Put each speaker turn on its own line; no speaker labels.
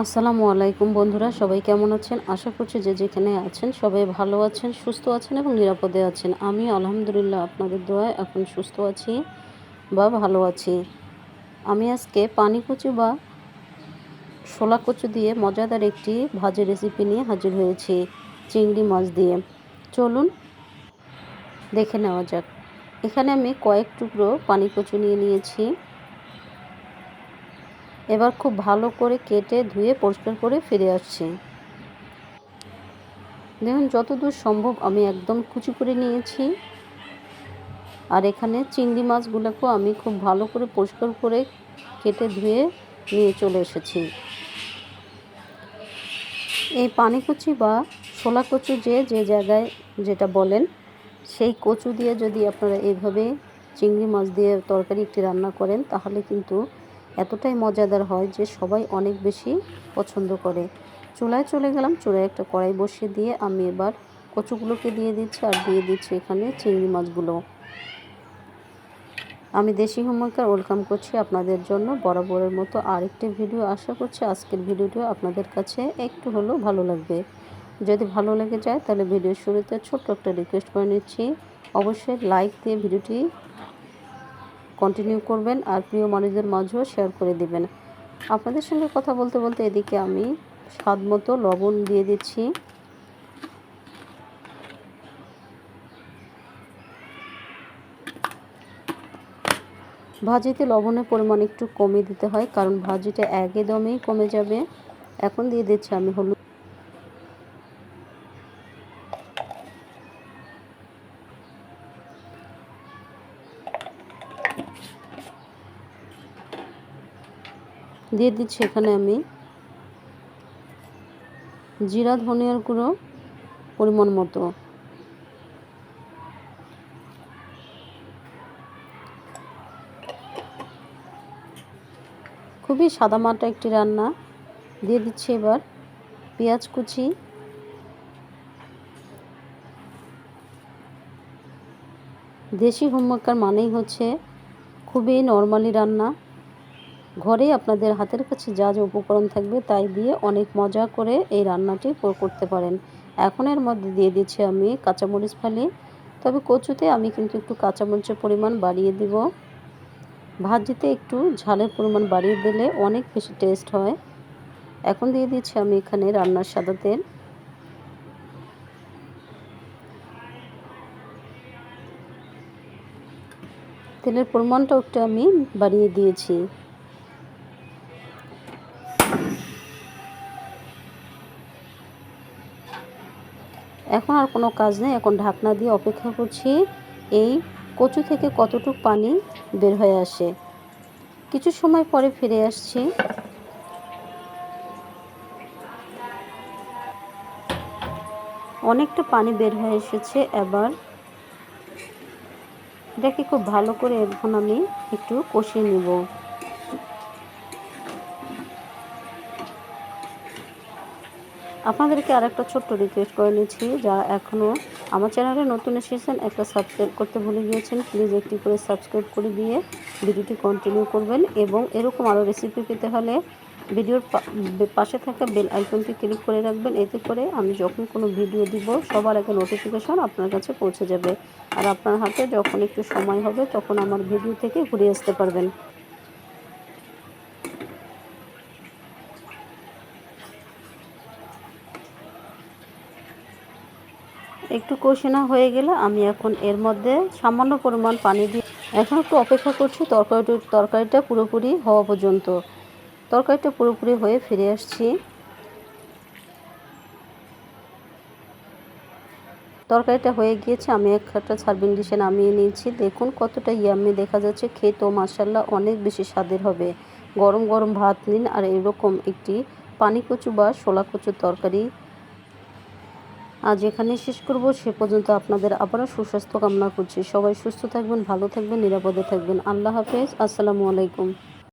আসসালামু আলাইকুম বন্ধুরা, সবাই কেমন আছেন? আশা করছি যে যেখানে আছেন সবাই ভালো আছেন, সুস্থ আছেন এবং নিরাপদে আছেন। আমি আলহামদুলিল্লাহ আপনাদের দোয়ায় এখন সুস্থ আছি বা ভালো আছি। আমি আজকে পানি কচু বা শোলা কচু দিয়ে মজাদার একটি ভাজি রেসিপি নিয়ে হাজির হয়েছি, চিংড়ি মাছ দিয়ে। চলুন দেখে নেওয়া যাক। এখানে আমি কয়েক টুকরো পানি কচু নিয়ে নিয়েছি। এবার খুব ভালো করে কেটে ধুয়ে পরিষ্কার করে ফিরে আসছি। দেখুন, যতদূর সম্ভব আমি একদম কুচি করে নিয়েছি। আর এখানে চিংড়ি মাছগুলোকেও আমি খুব ভালো করে পরিষ্কার করে কেটে ধুয়ে নিয়ে চলে এসেছি। এই পানি কচি বা ছোলা কচু যে যে জায়গায় যেটা বলেন, সেই কচু দিয়ে যদি আপনারা এইভাবে চিংড়ি মাছ দিয়ে তরকারি একটি রান্না করেন, তাহলে কিন্তু এতটাই মজাদার হয় যে সবাই অনেক বেশি পছন্দ করে। চুলায় চলে গেলাম, চুলায় একটা কড়াই বসিয়ে দিয়ে আমি এবার কচুগুলোকে দিয়ে দিচ্ছি আর দিয়ে দিচ্ছি এখানে চিংড়ি মাছগুলো। আমি দেশি হোমওয়ার্কার, ওয়েলকাম করছি আপনাদের জন্য বরাবরের মতো আরেকটি ভিডিও। আশা করছি আজকের ভিডিওটি আপনাদের কাছে একটু হলেও ভালো লাগবে। যদি ভালো লেগে যায় তাহলে ভিডিওর শুরুতে ছোট্ট একটা রিকোয়েস্ট করে নিচ্ছি। অবশ্যই লাইক দিয়ে ভিডিওটি কন্টিনিউ করবেন আর প্রিয় মানুষদের মাঝেও শেয়ার করে দিবেন। আপনাদের সঙ্গে কথা বলতে বলতে এদিকে আমি স্বাদ মতো লবণ দিয়ে দিচ্ছি। ভাজিতে লবণের পরিমাণ একটু কমে দিতে হয়, কারণ ভাজিটা একদমই কমে যাবে। এখন দিয়ে দিচ্ছি আমি হলুদ। দিয়ে দিচ্ছি এখানে আমি জিরা, ধনিয়ার গুঁড়ো পরিমাণ মতো। খুবই সাদামাটা একটি রান্না। দিয়ে দিচ্ছি এবার পেঁয়াজ কুচি। দেশি হোমওয়ার্কার মানেই হচ্ছে খুবই নর্মালি রান্না। ঘরে আপনাদের হাতের কাছে যা যা উপকরণ থাকবে তাই দিয়ে অনেক মজা করে এই রান্নাটি করতে পারেন। এখন এর মধ্যে দিয়ে দিচ্ছি আমি কাঁচামরিচ ফালি। তবে কচুতে আমি কিন্তু একটু কাঁচামরিচের পরিমাণ বাড়িয়ে দিব। ভাজিতে একটু ঝালের পরিমাণ বাড়িয়ে দিলে অনেক বেশি টেস্ট হয়। এখন দিয়ে দিচ্ছি আমি এখানে রান্নার সাদা তেল। তেলের পরিমাণটাও একটু আমি বাড়িয়ে দিয়েছি। এখন আর কোনো কাজ নেই। এখন ঢাকনা দিয়ে অপেক্ষা করছি এই কচু থেকে কতটুক পানি বের হয়ে আসে। কিছু সময় পরে ফিরে আসছি। অনেকটা পানি বের হয়ে এসেছে এবার। এটাকে খুব ভালো করে এখন আমি একটু কষিয়ে নিব। আপনাদেরকে আর একটা ছোট্ট রিকোয়েস্ট করে নিচ্ছি, যারা এখনও আমার চ্যানেলে নতুন এসেছেন, একটা সাবস্ক্রাইব করতে ভুলে গিয়েছেন প্লিজ একটি করে সাবস্ক্রাইব করে দিয়ে ভিডিওটি কন্টিনিউ করবেন এবং এরকম আরও রেসিপি পেতে হলে ভিডিওর পাশে থাকা বেল আইকনটি ক্লিক করে রাখবেন, এতে করে আমি যখন কোনো ভিডিও দিব, সবার আগে নোটিফিকেশান আপনার কাছে পৌঁছে যাবে। আর আপনার হাতে যখন একটু সময় হবে, তখন আমার ভিডিও থেকে ঘুরে আসতে পারবেন। একটু কষানো হয়ে গেলে, আমি এখন এর মধ্যে সামান্য পরিমাণ পানি দিয়ে এখন একটু অপেক্ষা করছি তরকারিটা তরকারিটা পুরোপুরি হওয়া পর্যন্ত। তরকারিটা পুরোপুরি হয়ে ফিরে আসছি। তরকারিটা হয়ে গিয়েছে, আমি একটা সার্ভিং ডিশে নামিয়ে নিয়েছি। দেখুন কতটা ইয়াম্মি দেখা যাচ্ছে, খেতেও মাসাল্লাহ অনেক বেশি স্বাদের হবে। গরম গরম ভাত নিন আর এরকম একটি পানি কচু বা শোলা কচুর তরকারি আজ এখানে শেষ করব। সে পর্যন্ত আপনাদের আবারও সুস্বাস্থ্য কামনা করছি। সবাই সুস্থ থাকবেন, ভালো থাকবেন, নিরাপদে থাকবেন। আল্লাহ হাফেজ। আসসালামু আলাইকুম।